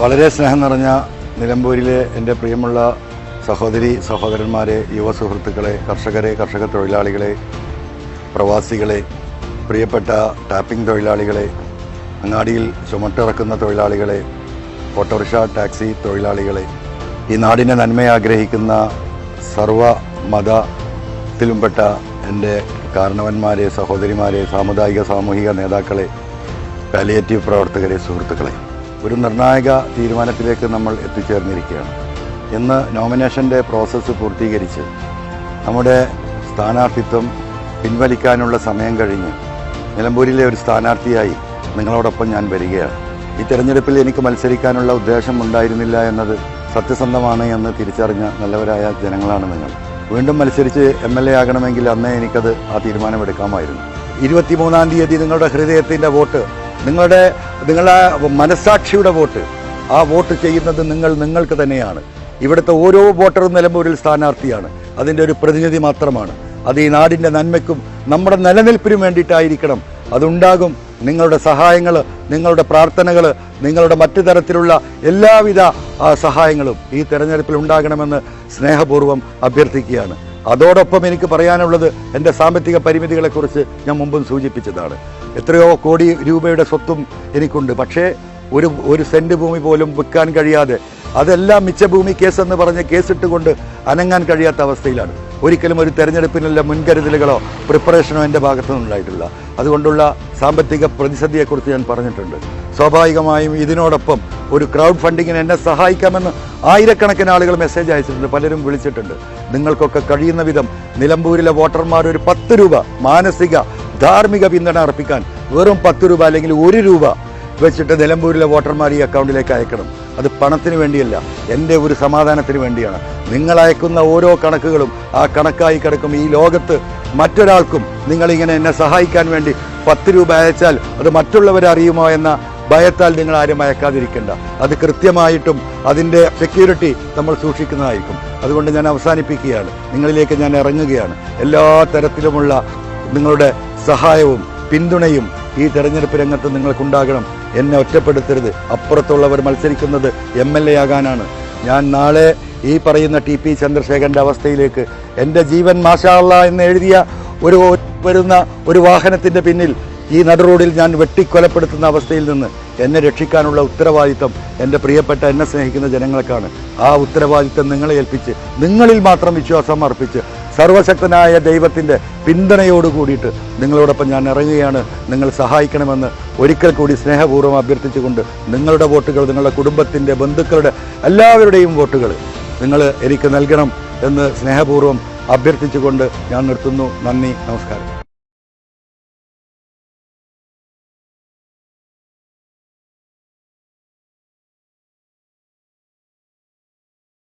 വളരെ സ്നേഹം നിറഞ്ഞ നിലമ്പൂരിലെ എന്റെ പ്രിയമുള്ള സഹോദരി സഹോദരന്മാരെ യുവ സുഹൃത്തുക്കളെ കർഷകരെ കർഷക തൊഴിലാളികളെ പ്രവാസികളെ പ്രിയപ്പെട്ട ടാപ്പിംഗ് തൊഴിലാളികളെ അങ്ങാടിയിൽ ചുമട്ടിറക്കുന്ന തൊഴിലാളികളെ ഓട്ടോറിക്ഷ ടാക്സി തൊഴിലാളികളെ ഈ നാടിന്റെ നന്മ ആഗ്രഹിക്കുന്ന സർവ മതത്തിലുംപ്പെട്ട എന്റെ കാരണവന്മാരെ സഹോദരിമാരെ സാമുദായിക സാമൂഹിക നേതാക്കളെ പാലിയേറ്റീവ് പ്രവർത്തകരെ സുഹൃത്തുക്കളെ. ഒരു നിർണായക തീരുമാനത്തിലേക്ക് നമ്മൾ എത്തിച്ചേർന്നിരിക്കുകയാണ്. ഇന്ന് നോമിനേഷന്റെ പ്രോസസ്സ് പൂർത്തീകരിച്ച് നമ്മുടെ സ്ഥാനാർത്ഥിത്വം പിൻവലിക്കാനുള്ള സമയം കഴിഞ്ഞ് നിലമ്പൂരിലെ ഒരു സ്ഥാനാർത്ഥിയായി നിങ്ങളോടൊപ്പം ഞാൻ വരികയാണ്. ഈ തെരഞ്ഞെടുപ്പിൽ എനിക്ക് മത്സരിക്കാനുള്ള ഉദ്ദേശം ഉണ്ടായിരുന്നില്ല എന്നത് സത്യസന്ധമാണ് എന്ന് തിരിച്ചറിഞ്ഞ നല്ലവരായ ജനങ്ങളാണ് നിങ്ങൾ. വീണ്ടും മത്സരിച്ച് എം എൽ എ ആകണമെങ്കിൽ അന്നേ എനിക്കത് ആ തീരുമാനമെടുക്കാമായിരുന്നു. ഇരുപത്തിമൂന്നാം തീയതി നിങ്ങളുടെ ഹൃദയത്തിന്റെ വോട്ട് നിങ്ങളുടെ നിങ്ങളുടെ മനസാക്ഷിയുടെ വോട്ട്. ആ വോട്ട് ചെയ്യുന്നത് നിങ്ങൾ നിങ്ങൾക്ക് തന്നെയാണ്. ഇവിടുത്തെ ഓരോ വോട്ടറും നിലമ്പൂരിൽ സ്ഥാനാർത്ഥിയാണ്. അതിന്റെ ഒരു പ്രതിനിധി മാത്രമാണ്. അത് ഈ നാടിന്റെ നന്മയ്ക്കും നമ്മുടെ നിലനിൽപ്പിനും വേണ്ടിയിട്ടായിരിക്കണം. അതുണ്ടാകും നിങ്ങളുടെ സഹായങ്ങൾ നിങ്ങളുടെ പ്രാർത്ഥനകൾ നിങ്ങളുടെ മറ്റു തരത്തിലുള്ള എല്ലാവിധ സഹായങ്ങളും ഈ തെരഞ്ഞെടുപ്പിൽ ഉണ്ടാകണമെന്ന് സ്നേഹപൂർവം അഭ്യർത്ഥിക്കുകയാണ്. അതോടൊപ്പം എനിക്ക് പറയാനുള്ളത് എന്റെ സാമ്പത്തിക പരിമിതികളെക്കുറിച്ച് ഞാൻ മുമ്പും സൂചിപ്പിച്ചതാണ്. എത്രയോ കോടി രൂപയുടെ സ്വത്തും എനിക്കുണ്ട്. പക്ഷേ ഒരു ഒരു സെന്റ് ഭൂമി പോലും വിൽക്കാൻ കഴിയാതെ അതെല്ലാം മിച്ചഭൂമി കേസ് എന്ന് പറഞ്ഞ് കേസിട്ടുകൊണ്ട് അനങ്ങാൻ കഴിയാത്ത അവസ്ഥയിലാണ്. ഒരിക്കലും ഒരു തെരഞ്ഞെടുപ്പിനുള്ള മുൻകരുതലുകളോ പ്രിപ്പറേഷനോ എന്റെ ഭാഗത്തു നിന്നുണ്ടായിട്ടില്ല അതുകൊണ്ടുള്ള സാമ്പത്തിക പ്രതിസന്ധിയെക്കുറിച്ച് ഞാൻ പറഞ്ഞിട്ടുണ്ട്. സ്വാഭാവികമായും ഇതിനോടൊപ്പം ഒരു ക്രൗഡ് ഫണ്ടിങ്ങിന് എന്നെ സഹായിക്കാമെന്ന് ആയിരക്കണക്കിന് ആളുകൾ മെസ്സേജ് അയച്ചിട്ടുണ്ട്. പലരും വിളിച്ചിട്ടുണ്ട്. നിങ്ങൾക്കൊക്കെ കഴിയുന്ന വിധം നിലമ്പൂരിലെ വോട്ടർമാർ ഒരു പത്ത് രൂപ മാനസിക ധാർമ്മിക പിന്തുണ അർപ്പിക്കാൻ വെറും പത്ത് രൂപ അല്ലെങ്കിൽ ഒരു രൂപ വെച്ചിട്ട് നിലമ്പൂരിലെ വോട്ടർമാർ ഈ അക്കൗണ്ടിലേക്ക് അയക്കണം. അത് പണത്തിന് വേണ്ടിയല്ല എന്റെ ഒരു സമാധാനത്തിന് വേണ്ടിയാണ്. നിങ്ങൾ അയക്കുന്ന ഓരോ കണക്കുകളും ആ കണക്കായി കിടക്കും. ഈ ലോകത്ത് മറ്റൊരാൾക്കും നിങ്ങളിങ്ങനെ എന്നെ സഹായിക്കാൻ വേണ്ടി പത്ത് രൂപ അയച്ചാൽ അത് മറ്റുള്ളവർ അറിയുമോ എന്ന ഭയത്താൽ നിങ്ങൾ ആരും അയക്കാതിരിക്കേണ്ട. അത് കൃത്യമായിട്ടും അതിന്റെ സെക്യൂരിറ്റി നമ്മൾ സൂക്ഷിക്കുന്നതായിരിക്കും. അതുകൊണ്ട് ഞാൻ അവസാനിപ്പിക്കുകയാണ്. നിങ്ങളിലേക്ക് ഞാൻ ഇറങ്ങുകയാണ്. എല്ലാ തരത്തിലുമുള്ള നിങ്ങളുടെ സഹായവും പിന്തുണയും ഈ തെരഞ്ഞെടുപ്പ് രംഗത്ത് നിങ്ങൾക്കുണ്ടാകണം. എന്നെ ഒറ്റപ്പെടുത്തരുത്. അപ്പുറത്തുള്ളവർ മത്സരിക്കുന്നത് എം എൽ എ ആകാനാണ്. ഞാൻ നാളെ ഈ പറയുന്ന ടി പി ചന്ദ്രശേഖരന്റെ അവസ്ഥയിലേക്ക് എന്റെ ജീവൻ മാഷാള്ള എന്ന് എഴുതിയ ഒരു വരുന്ന ഒരു വാഹനത്തിന്റെ പിന്നിൽ ഈ നടുറോഡിൽ ഞാൻ വെട്ടിക്കൊലപ്പെടുത്തുന്ന അവസ്ഥയിൽ നിന്ന് എന്നെ രക്ഷിക്കാനുള്ള ഉത്തരവാദിത്തം എന്റെ പ്രിയപ്പെട്ട എന്നെ സ്നേഹിക്കുന്ന ജനങ്ങൾക്കാണ്. ആ ഉത്തരവാദിത്തം നിങ്ങളെ ഏൽപ്പിച്ച് നിങ്ങളിൽ മാത്രം വിശ്വാസം അർപ്പിച്ച് സർവശക്തനായ ദൈവത്തിന്റെ പിന്തുണയോട് കൂടിയിട്ട് നിങ്ങളോടൊപ്പം ഞാൻ ഇറങ്ങുകയാണ്. നിങ്ങൾ സഹായിക്കണമെന്ന് ഒരിക്കൽ കൂടി സ്നേഹപൂർവം അഭ്യർത്ഥിച്ചുകൊണ്ട് നിങ്ങളുടെ വോട്ടുകൾ നിങ്ങളുടെ കുടുംബത്തിന്റെ ബന്ധുക്കളുടെ എല്ലാവരുടെയും വോട്ടുകൾ നിങ്ങൾ എനിക്ക് നൽകണം എന്ന് സ്നേഹപൂർവം അഭ്യർത്ഥിച്ചുകൊണ്ട് ഞാൻ നിർത്തുന്നു. നന്ദി നമസ്കാരം.